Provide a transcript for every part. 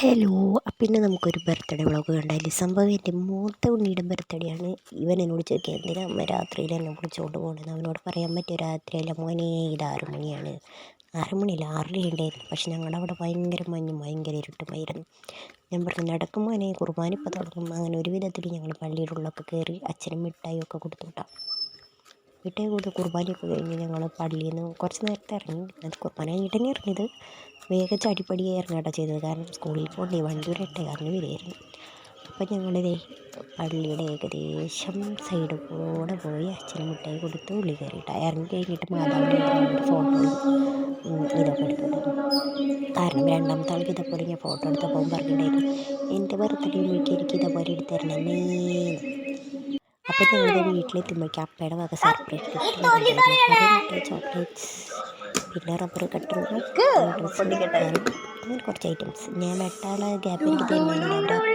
Hello പിന്നെ നമുക്കൊരു birthday vlog കണ്ടാൽ. സംഭവം എന്റെ മൂത്ത ഉണ്ണിയുടെ ബർത്ത്ഡേ ആണ്. ഇവൻ എന്നോട് ചോദിക്കുക എന്തിനാ അമ്മ രാത്രിയിൽ എന്നെ വിളിച്ചുകൊണ്ട് പോകണമെന്ന് അവനോട് പറയാൻ പറ്റിയ രാത്രിയല്ല മോനെ ഇത് ആറ് മണിയാണ്. ആറ് മണിയില്ല ആറര ഉണ്ടായിരുന്നു. പക്ഷെ ഞങ്ങളുടെ അവിടെ ഭയങ്കര മഞ്ഞും ഭയങ്കര ഇരുട്ടുമായിരുന്നു. ഞാൻ പറഞ്ഞു നടക്കും മോനെ കുർബാന ഇപ്പോൾ തുടങ്ങും. അങ്ങനെ ഒരു വിധത്തിൽ ഞങ്ങൾ പള്ളിയുടെ ഉള്ളൊക്കെ കയറി അച്ഛനും മിഠായി ഒക്കെ കൊടുത്തു വിട്ടാം. മിഠായി കൂടുതൽ കുർബാനയൊക്കെ കഴിഞ്ഞ് ഞങ്ങൾ പള്ളിയിൽ നിന്ന് കുറച്ച് നേരത്തെ ഇറങ്ങി. അത് കുർബാന കഴിഞ്ഞിട്ട് തന്നെ ഇറങ്ങിയത്. വേഗം ചടിപ്പടിയായി ഇറങ്ങാട്ടോ ചെയ്തത്. കാരണം സ്കൂളിൽ പോകണ്ടേ വണ്ടിയുടെ എട്ടേ കാരണം വരികയായിരുന്നു. അപ്പം ഞങ്ങളിതേ പള്ളിയുടെ ഏകദേശം സൈഡ് കൂടെ പോയി അച്ഛന് മിഠായി കൊടുത്ത് ഉള്ളി കയറിയിട്ട് ഇറങ്ങി കഴിഞ്ഞിട്ട് മാതാവിന്റെ ഫോട്ടോ ഇതൊക്കെ എടുത്തിട്ടുണ്ട് കാരണം രണ്ടാമത്തെ ആൾക്ക് ഇതേപോലെ ഞാൻ ഫോട്ടോ എടുത്തപ്പോൾ പറഞ്ഞിട്ടുണ്ടായിരുന്നു എന്റെ ബർത്ത്ഡേ വീട്ടിൽ എനിക്ക് ഇതേപോലെ എടുത്തു തരണമേ അപ്പോൾ ഞങ്ങളുടെ വീട്ടിലെത്തുമ്പോഴേക്കും അപ്പയുടെ വക സർപ്രൈസ് ചോക്ലേറ്റ്സ് പിന്നെ റബ്ബർ കട്ടർ അങ്ങനെ കുറച്ച് ഐറ്റംസ് ഞാൻ വെട്ടാനുള്ള ഗ്യാപ്പിന്റെ തന്നെയാണ് അവിടെ അത്ര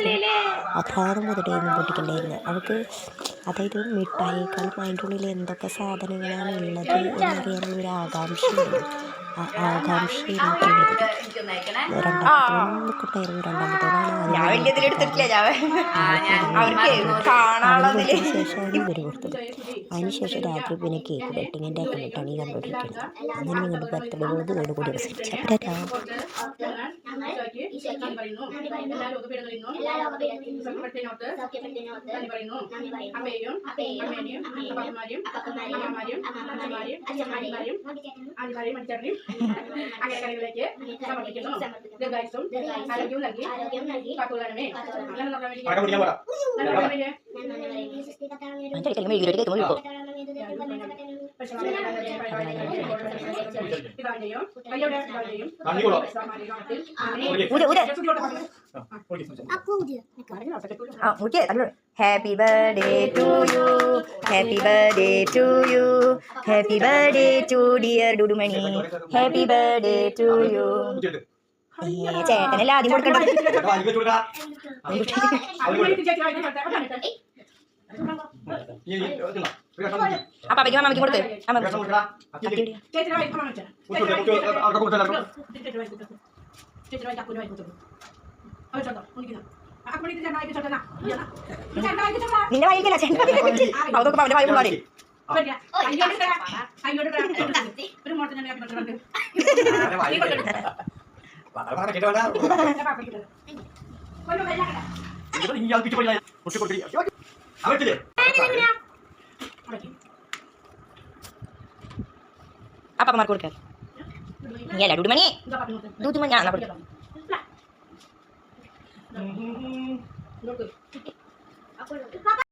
അപ്രാതം മുതലായിരുന്നു പൊട്ടിക്കണ്ടായിരുന്നു. അവൾക്ക് അതായത് മിഠായിക്കാളും അതിന്റെ ഉള്ളിൽ എന്തൊക്കെ സാധനങ്ങളാണ് ഉള്ളത് എന്നറിയാനുള്ള ഒരു ആകാംക്ഷയുണ്ട്. ശേഷമാണ് ഇവർ കൊടുത്തത്. അതിനുശേഷം രാത്രി പിന്നെ കേക്ക് കട്ടിങ്ങിന്റെ ഒക്കെ ഇട്ടാണ് ഈ കണ്ടുകൊണ്ടിരിക്കുന്നത് അങ്ങനെ നിങ്ങളുടെ ബർത്ത്ഡേ പോയത് ഇതോട് കൂടി അവസാനിച്ചപ്പോഴാ അമ്മയും അമ്മേനെയും അപ്പന്മാരെയും അമ്മമാരെയും അമ്മമാരെയും അച്ഛന്മാരെയും ആദ്യമാരെയും അടിച്ചറിയും അങ്ങനെ കറികളിലേക്ക് സമർപ്പിക്കുന്നു. ദീർഘായുസും ആരോഗ്യവും നൽകി കാത്തുകൊള്ളണമേ. അങ്ങനെ നടക്കാൻ വേണ്ടി happy birthday to you happy birthday to you happy birthday to dear Dudumani happy birthday to you ചേട്ടനല്ലേ ആദ്യം കൊടുക്കണ്ട? അപ്പൊ അപ്പയ്ക്കും മാമയ്ക്ക് കൊടുത്ത്. നിന്റെ വായിക്കല്ല ചേട്ടൻ അതൊക്കെ അവന്റെ വായി പാടി ഒരു മോട്ടം അപ്പ അമ്മമാർക്ക് കൊടുക്കാം നീ അല്ല ഡുഡുമണി ഡുഡുമണി ഞാൻ എന്നാ കൊടുക്കാം Look.